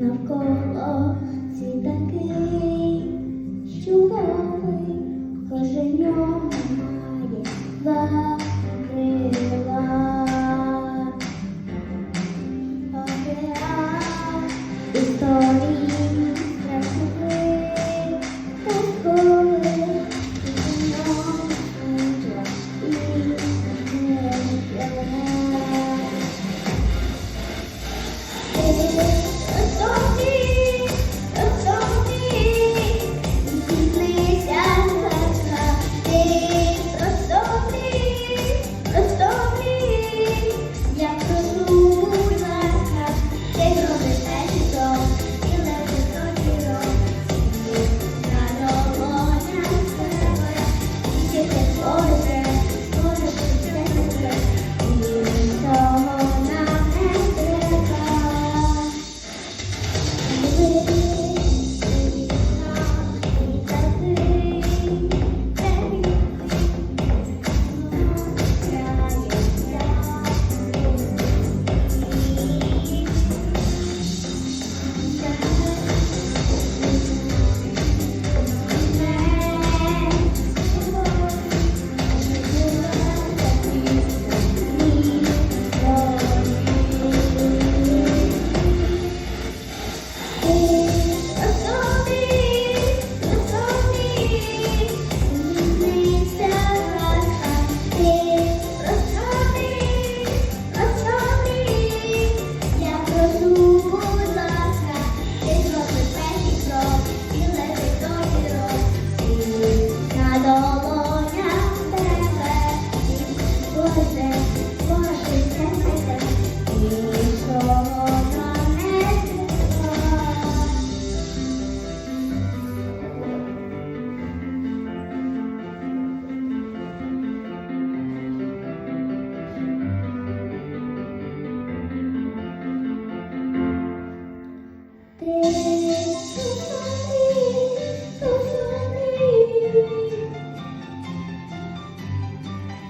навколо світ такий, чудовий, кожен ньому має два крила. Океан історії і не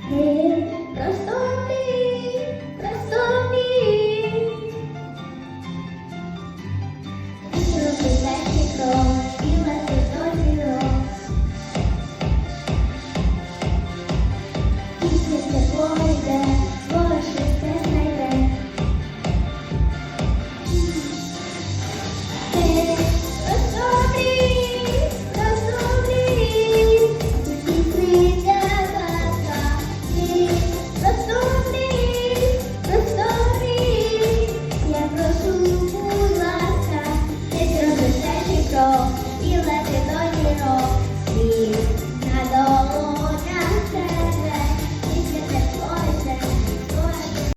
Простоти